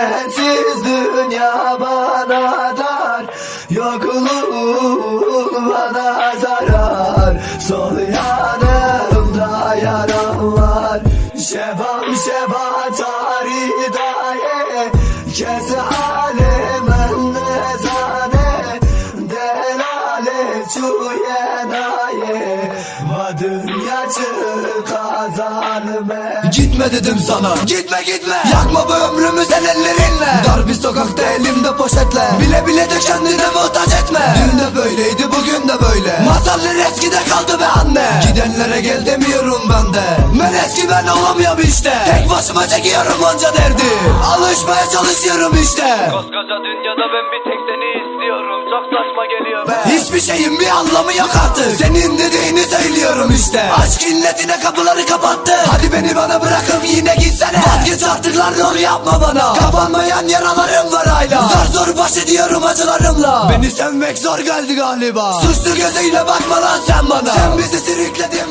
Sensiz dünya bana dar Yokluğun bana zarar. Sol yanımda yaram var Şefam şefa tarih daye. Kes alemen nezane Delale çuye daye zalime Gitme dedim sana. Gitme gitme. Yakma bu ömrümü sen ellerinle. Dar bir sokakta elimde poşetle. Bile bile de kendine muhtaç etme. Dün de böyleydi bugün de böyle. Masallar eskide kaldı be anne. Gidenlere gel demiyorum ben de. Ben eski ben olamıyorum işte. Tek başıma çekiyorum onca derdi. Alışmaya çalışıyorum işte. Koskoca dünyada ben bir tek seni istiyorum. Çok saçma geliyor Hiçbir şeyin bir anlamı yok artık. Senin dediğini söylüyorum işte. Aşk illetine kapıları kapattı. Hadi beni bana bırakıp yine gitsene. Vazgeç artık lan rol yapma bana. Kapanmayan yaralarım var hala. Zor zor baş ediyorum acılarımla. Beni sevmek zor geldi galiba. Suçlu gözüyle bakma lan sen bana. Sen bizi sürükledin